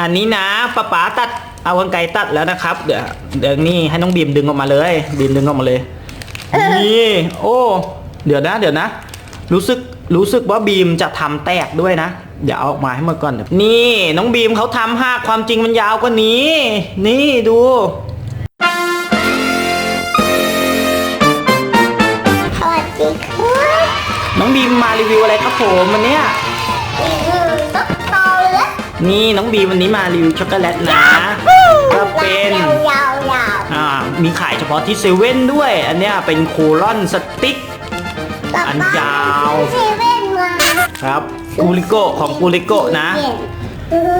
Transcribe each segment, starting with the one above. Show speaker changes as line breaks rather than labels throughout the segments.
อันนี้นะป้าป๋าตัดเอากรรไกรตัดแล้วนะครับ เดี๋ยวเดี๋ยวนี่ให้น้องบีมดึงออกมาเลยบีมดึงออกมาเลยนี่โอ้เดี๋ยวนะ เดี๋ยวนะ รู้สึกรู้สึกว่าบีมจะทำแตกด้วยนะเดี๋ยวเอาออกมาให้หมดก่อนนี่น้องบีมเขาทำห้าความจริงมันยาวกว่านี้ นี่ดู
สวัสดีครับ
น้องบีมมารีวิวอะไรครับผมวันเนี้ย
นี่
น้องบีมวันนี้มารีวิวช็อกโกแลตนะก็เป็น
ยาวยาวยาว
อ่ามีขายเฉพาะที่เซเว่นด้วย อันเนี้ยเป็นโคลอนสติ๊กอันยาว
เซเว่นมา
ครับกูริโกของกูริโกนะ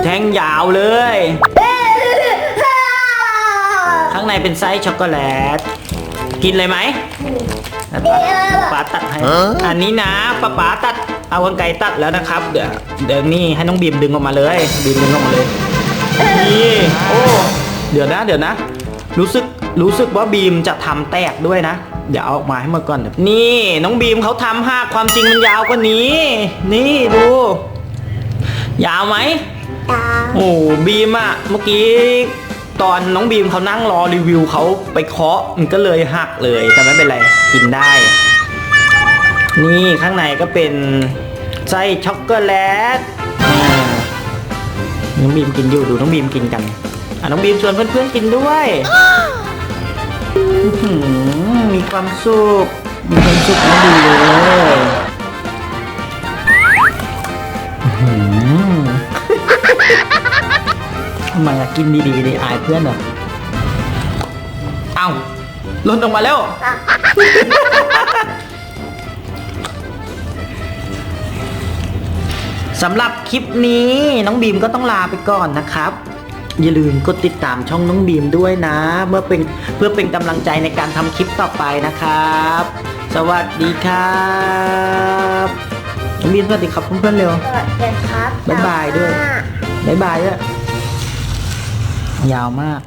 แท่งยาวเลย ข้างในเป็นไส้ช็อกโกแลต กินเลยไหมป๊าตัดให้ อันนี้นะป๊าป๊าตัด เอากรรไกรตัดแล้วนะครับ เดี๋ยวเดี๋ยวนี่ให้น้องบีมดึงออกมาเลย บีมดึงออกมาเลย นี่ โอ้ เดี๋ยวนะ เดี๋ยวนะ รู้สึก รู้สึกว่าบีมจะทำแตกด้วยนะ เดี๋ยวเอาออกมาให้หมดก่อน นี่ น้องบีมเขาทำห้าความจริงมันยาวกว่านี้ นี่ดู ยาวไหม
ตา
โอ้ บีมอะเมื่อกี้ ตอนน้องบีมเขานั่งรอรีวิวเขาไปเคาะมันก็เลยหักเลยแต่ไม่เป็นไรกินได้ นี่ข้างในก็เป็นไส้ช็อกโกแลตน้องบีมกินอยู่ดูน้องบีมกินกันอะน้องบีมชวนเพื่อนๆกินด้วยมีความสุขมีความสุขม่ดีเลยำไมอะกินดีๆดีอายเพื่อนเหรอเอ้าหล่นออกมาแล้ว สำหรับคลิปนี้น้องบีมก็ต้องลาไปก่อนนะครับ อย่าลืมกดติดตามช่องน้องบีมด้วยนะ เมื่อเป็นเพื่อเป็นกำลังใจในการทำคลิปต่อไปนะครับ สวัสดีครับน้องบีมสวัสดีครับเพื่อนๆเร็ว
สวัสดีครับ
บ๊ายบายด้วย บ๊ายบายด้วย ยาวมาก